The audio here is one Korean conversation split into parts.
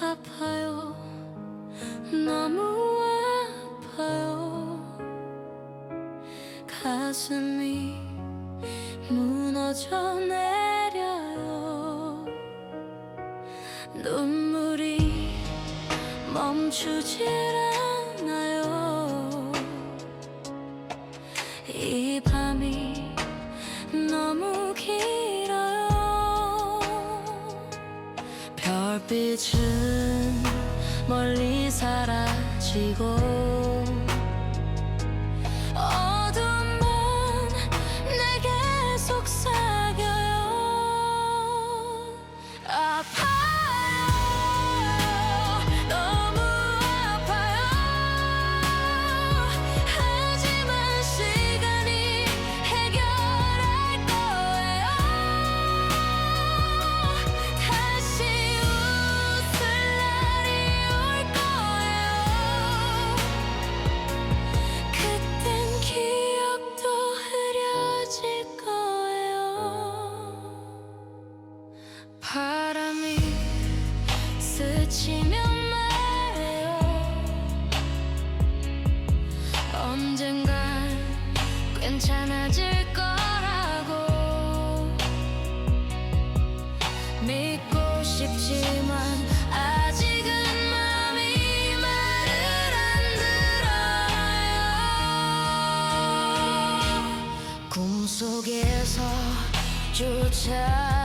아파요. 너무 아파요. 가슴이 무너져 내려요. 눈물이 멈추질 않아 빛은 멀리 사라지고 you tell.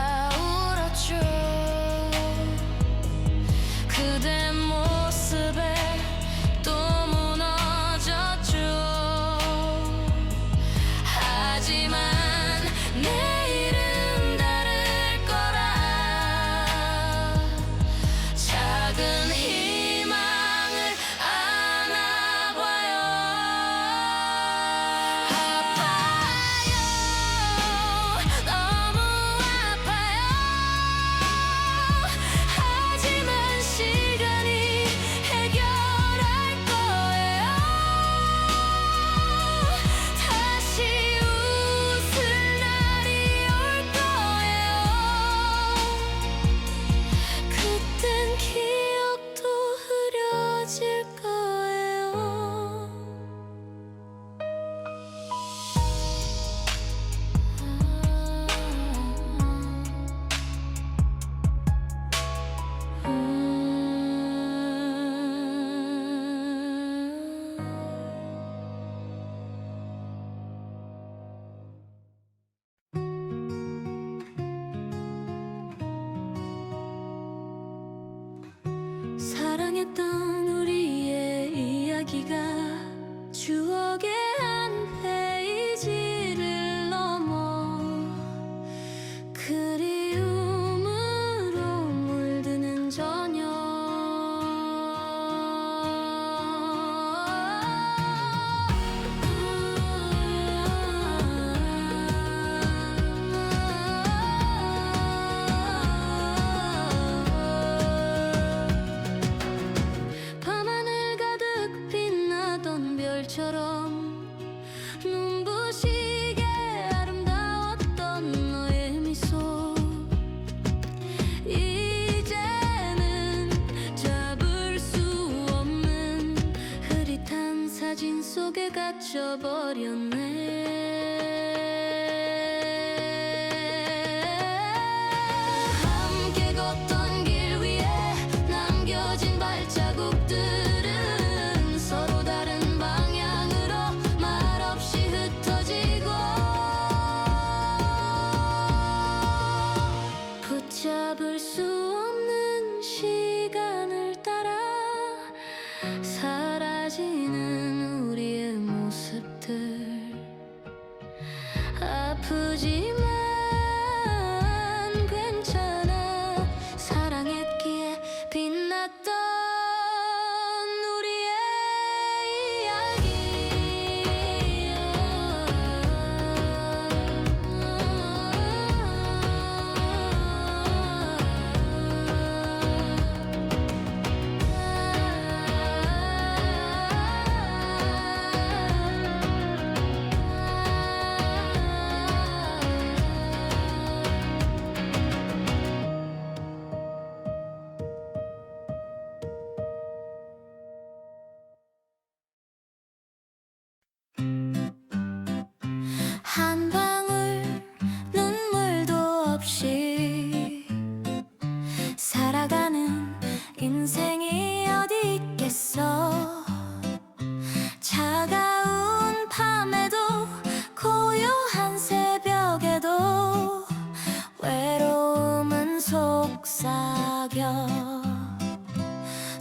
속삭여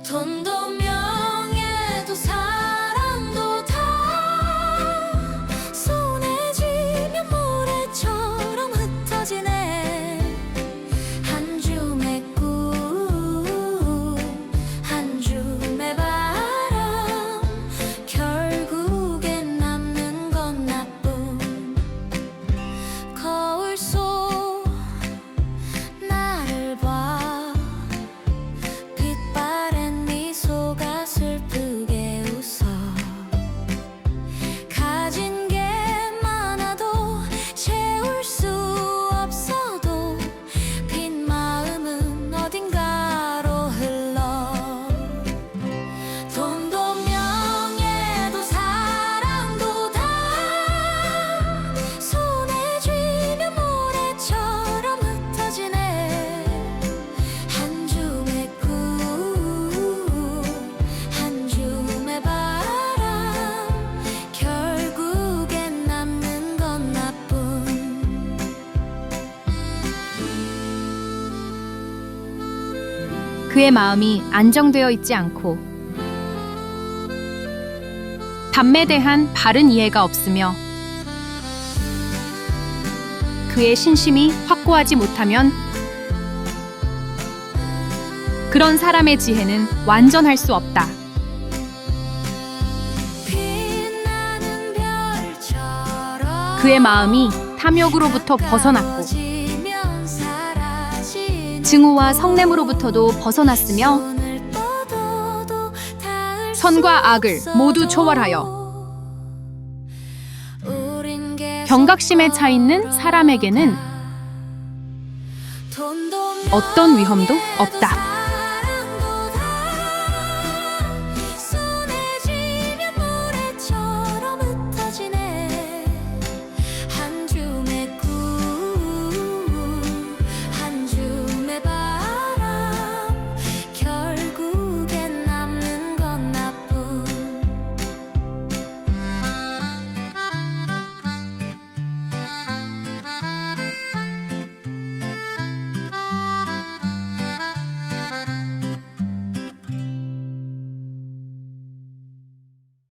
돈도 그의 마음이 안정되어 있지 않고 담에 대한 바른 이해가 없으며 그의 신심이 확고하지 못하면 그런 사람의 지혜는 완전할 수 없다. 그의 마음이 탐욕으로부터 벗어났고 증오와 성냄으로부터도 벗어났으며 선과 수 악을 모두 초월하여 경각심에 차 있는 사람에게는 어떤 위험도 없다.